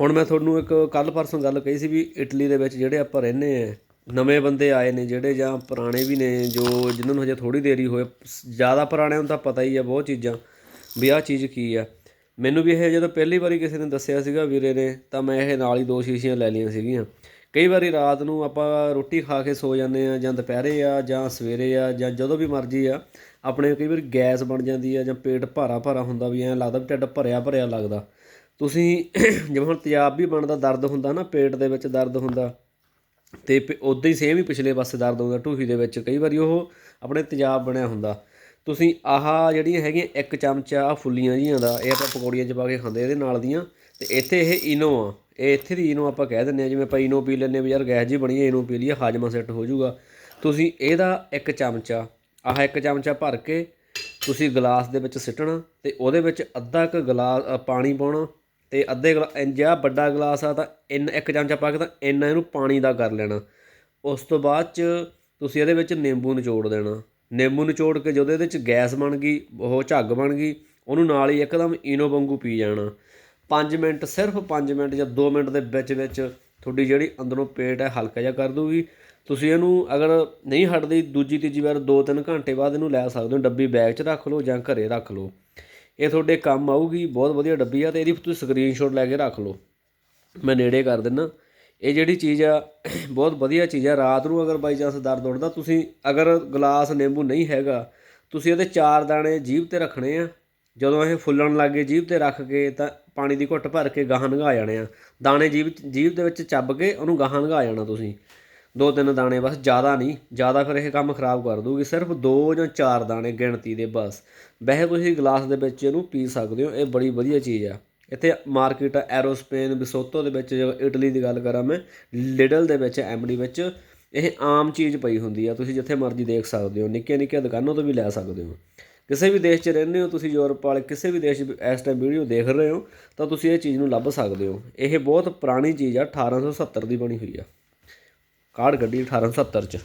ਹੁਣ ਮੈਂ ਤੁਹਾਨੂੰ ਇੱਕ ਕੱਲ ਪਰਸੋਂ ਗੱਲ ਕਹੀ ਸੀ ਵੀ ਇਟਲੀ ਦੇ ਵਿੱਚ ਜਿਹੜੇ ਆਪਾਂ ਰਹਿੰਦੇ ਆ, ਨਵੇਂ ਬੰਦੇ ਆਏ ਨੇ ਜਿਹੜੇ ਜਾਂ ਪੁਰਾਣੇ ਵੀ ਨੇ, ਜੋ ਜਿਨ੍ਹਾਂ ਨੂੰ ਹਜੇ ਥੋੜੀ ਦੇਰੀ ਹੋਏ, ਜ਼ਿਆਦਾ ਪੁਰਾਣਿਆਂ ਨੂੰ ਤਾਂ ਪਤਾ ਹੀ ਆ ਬਹੁਤ ਚੀਜ਼ਾਂ, ਵੀ ਆਹ ਚੀਜ਼ ਕੀ ਆ। ਮੈਨੂੰ ਵੀ ਇਹ ਜਦੋਂ ਪਹਿਲੀ ਵਾਰੀ ਕਿਸੇ ਨੇ ਦੱਸਿਆ ਸੀਗਾ ਵੀਰੇ ਨੇ, ਤਾਂ ਮੈਂ ਇਹ ਨਾਲ ਹੀ ਦੋ ਸ਼ੀਸ਼ੀਆਂ ਲੈ ਲਈਆਂ ਸੀਗੀਆਂ। ਕਈ ਵਾਰੀ ਰਾਤ ਨੂੰ ਆਪਾਂ ਰੋਟੀ ਖਾ ਕੇ ਸੋ ਜਾਂਦੇ ਆ, ਜਾਂ ਦੁਪਹਿਰੇ ਆ, ਜਾਂ ਸਵੇਰੇ ਆ, ਜਾਂ ਜਦੋਂ ਵੀ ਮਰਜ਼ੀ ਆ, ਆਪਣੇ ਕਈ ਵਾਰੀ ਗੈਸ ਬਣ ਜਾਂਦੀ ਆ ਜਾਂ ਪੇਟ ਭਾਰਾ ਭਾਰਾ ਹੁੰਦਾ ਵੀ ਐਂ ਲੱਗਦਾ ਵੀ ਢਿੱਡ ਭਰਿਆ ਭਰਿਆ ਲੱਗਦਾ। ਤੁਸੀਂ ਜਿਵੇਂ ਹੁਣ ਤੇਜ਼ਾਬ ਵੀ ਬਣਦਾ, ਦਰਦ ਹੁੰਦਾ ਨਾ, ਪੇਟ ਦੇ ਵਿੱਚ ਦਰਦ ਹੁੰਦਾ, ਤੇ ਉਦਾਂ ਹੀ ਸੇਮ ਹੀ ਪਿਛਲੇ ਪਾਸੇ ਦਰਦ ਹੁੰਦਾ, ਢੂਹੀ ਦੇ ਵਿੱਚ ਕਈ ਵਾਰੀ ਉਹ ਆਪਣੇ ਤੇਜ਼ਾਬ ਬਣਿਆ ਹੁੰਦਾ। ਤੁਸੀਂ ਆਹ ਜਿਹੜੀਆਂ ਹੈਗੀਆਂ ਇੱਕ ਚਮਚਾ ਆ ਫੁੱਲੀਆਂ ਜੀਆਂ ਦਾ, ਇਹ ਆਪਾਂ ਪਕੌੜੀਆਂ 'ਚ ਪਾ ਕੇ ਖਾਂਦੇ ਇਹਦੇ ਨਾਲ ਦੀਆਂ, ਤੇ ਇੱਥੇ ਇਹ ਇਨੋ ਆ। ਇਹ ਇੱਥੇ ਦੀ ਇਨੋ ਆਪਾਂ ਕਹਿ ਦਿੰਦੇ ਆ, ਜਿਵੇਂ ਆਪਾਂ ਇਨੋ ਪੀ ਲੈਂਦੇ ਵੀ ਯਾਰ ਗੈਸ ਜੀ ਬਣੀ ਇਨੋ ਪੀ ਲਈਏ, ਹਾਜਮਾ ਸੈੱਟ ਹੋ ਜਾਊਗਾ। ਤੁਸੀਂ ਇਹਦਾ ਇੱਕ ਚਮਚਾ ਆਹ ਇੱਕ ਚਮਚਾ ਭਰ ਕੇ ਤੁਸੀਂ ਗਲਾਸ ਦੇ ਵਿੱਚ ਸਿੱਟਣਾ, ਤੇ ਉਹਦੇ ਵਿੱਚ ਅੱਧਾ ਕੁ ਗਲਾਸ ਪਾਣੀ ਪਾਉਣਾ ਤੇ ਅੱਧੇ ਗਲਾ ਜਿਹੜਾ ਵੱਡਾ ਗਲਾਸ ਆ, ਤਾਂ ਇੰਨਾ, ਇੱਕ ਚਮਚਾ ਪਾ ਕੇ ਤਾਂ ਇੰਨਾ ਇਹਨੂੰ ਪਾਣੀ ਦਾ ਕਰ ਲੈਣਾ। ਉਸ ਤੋਂ ਬਾਅਦ ਚ ਤੁਸੀਂ ਇਹਦੇ ਵਿੱਚ ਨਿੰਬੂ ਨਿਚੋੜ ਦੇਣਾ। ਨਿੰਬੂ ਨਿਚੋੜ ਕੇ ਜਦੋਂ ਇਹਦੇ ਚ ਗੈਸ ਬਣ ਗਈ, ਉਹ ਝੱਗ ਬਣ ਗਈ, ਉਹਨੂੰ ਨਾਲ ਹੀ ਇੱਕਦਮ ਇਨੋ ਵਾਂਗੂ ਪੀ ਜਾਣਾ। 5 ਮਿੰਟ, ਸਿਰਫ 5 ਮਿੰਟ ਜਾਂ 2 ਮਿੰਟ ਦੇ ਵਿੱਚ ਵਿੱਚ ਤੁਹਾਡੀ ਜਿਹੜੀ ਅੰਦਰੋਂ ਪੇਟ ਹੈ ਹਲਕਾ ਜਿਹਾ ਕਰ ਦੂਗੀ। ਤੁਸੀਂ ਇਹਨੂੰ ਅਗਰ ਨਹੀਂ ਹਟਦੀ, ਦੂਜੀ ਤੀਜੀ ਵਾਰ 2-3 ਘੰਟੇ ਬਾਅਦ ਇਹਨੂੰ ਲੈ ਸਕਦੇ ਹੋ, ਡੱਬੀ ਬੈਗ 'ਚ ਰੱਖ ਲਓ ਜਾਂ ਘਰੇ ਰੱਖ ਲਓ। ਇਹ ਤੁਹਾਡੇ ਕੰਮ ਆਊਗੀ, ਬਹੁਤ ਵਧੀਆ ਡੱਬੀ ਆ, ਤੇ ਇਹਦੀ ਤੁਸੀਂ ਸਕਰੀਨਸ਼ਾਟ ਲੈ ਕੇ ਰੱਖ ਲਓ। ਮੈਂ ਨੇੜੇ ਕਰ ਦਿੰਨਾ। ਇਹ ਜਿਹੜੀ ਚੀਜ਼ ਆ, ਬਹੁਤ ਵਧੀਆ ਚੀਜ਼ ਆ। ਰਾਤ ਨੂੰ ਅਗਰ ਬਾਈ ਚਾਂਸ ਦਰਦ ਉੱਠਦਾ, ਤੁਸੀਂ ਅਗਰ ਗਲਾਸ ਨਿੰਬੂ ਨਹੀਂ ਹੈਗਾ, ਤੁਸੀਂ ਇਹਦੇ ਚਾਰ ਦਾਣੇ ਜੀਭ ਤੇ ਰੱਖਣੇ ਆ। ਜਦੋਂ ਇਹ ਫੁੱਲਣ ਲੱਗੇ ਜੀਭ ਤੇ ਰੱਖ ਕੇ, ਤਾਂ ਪਾਣੀ ਦੀ ਘੁੱਟ ਭਰ ਕੇ ਗਾਹਾਂ ਲੰਘਾ ਜਾਣੇ ਆ। ਦਾਣੇ ਜੀਭ ਜੀਭ ਦੇ ਵਿੱਚ ਚੱਬ ਕੇ ਉਹਨੂੰ ਗਾਹਾਂ ਲੰਘਾ ਜਾਣਾ ਤੁਸੀਂ। ਦੋ ਤਿੰਨ ਦਾਣੇ ਬਸ ਜ਼ਿਆਦਾ ਨਹੀਂ, ਜ਼ਿਆਦਾ ਫਿਰ ਇਹ ਕੰਮ ਖਰਾਬ ਕਰ ਦੂਗੀ, ਸਿਰਫ ਦੋ ਜਾਂ ਚਾਰ ਦਾਣੇ ਗਿਣਤੀ ਦੇ ਬਸ। ਵੈਸੇ ਤੁਸੀਂ ਗਲਾਸ ਦੇ ਵਿੱਚ ਇਹਨੂੰ ਪੀ ਸਕਦੇ ਹੋ, ਇਹ ਬੜੀ ਵਧੀਆ ਚੀਜ਼ ਆ। ਇੱਥੇ ਮਾਰਕੀਟ ਆ, ਐਰੋਸਪੇਨ, ਬਿਸੋਤੋ ਦੇ ਵਿੱਚ ਜੋ ਇਟਲੀ ਦੀ ਗੱਲ ਕਰਾਂ ਮੈਂ, ਲਿਡਲ ਦੇ ਵਿੱਚ, ਐਮਡੀ ਵਿੱਚ, ਇਹ ਆਮ ਚੀਜ਼ ਪਈ ਹੁੰਦੀ ਆ, ਤੁਸੀਂ ਜਿੱਥੇ ਮਰਜ਼ੀ ਦੇਖ ਸਕਦੇ ਹੋ, ਨਿੱਕੀਆਂ ਨਿੱਕੀਆਂ ਦੁਕਾਨਾਂ ਤੋਂ ਵੀ ਲੈ ਸਕਦੇ ਹੋ। ਕਿਸੇ ਵੀ ਦੇਸ਼ 'ਚ ਰਹਿੰਦੇ ਹੋ, ਤੁਸੀਂ ਯੂਰਪ ਵਾਲੇ ਕਿਸੇ ਵੀ ਦੇਸ਼ ਇਸ ਟਾਈਮ ਵੀਡੀਓ ਦੇਖ ਰਹੇ ਹੋ, ਤਾਂ ਤੁਸੀਂ ਇਹ ਚੀਜ਼ ਨੂੰ ਲੱਭ ਸਕਦੇ ਹੋ। ਇਹ ਬਹੁਤ ਪੁਰਾਣੀ ਚੀਜ਼ ਆ 1870 ਦੀ ਬਣੀ ਹੋਈ ਆ। ਕਾਢ ਕੱਢੀ ਅਠਾਰਾਂ ਸੌ ਸੱਤਰ ਚ।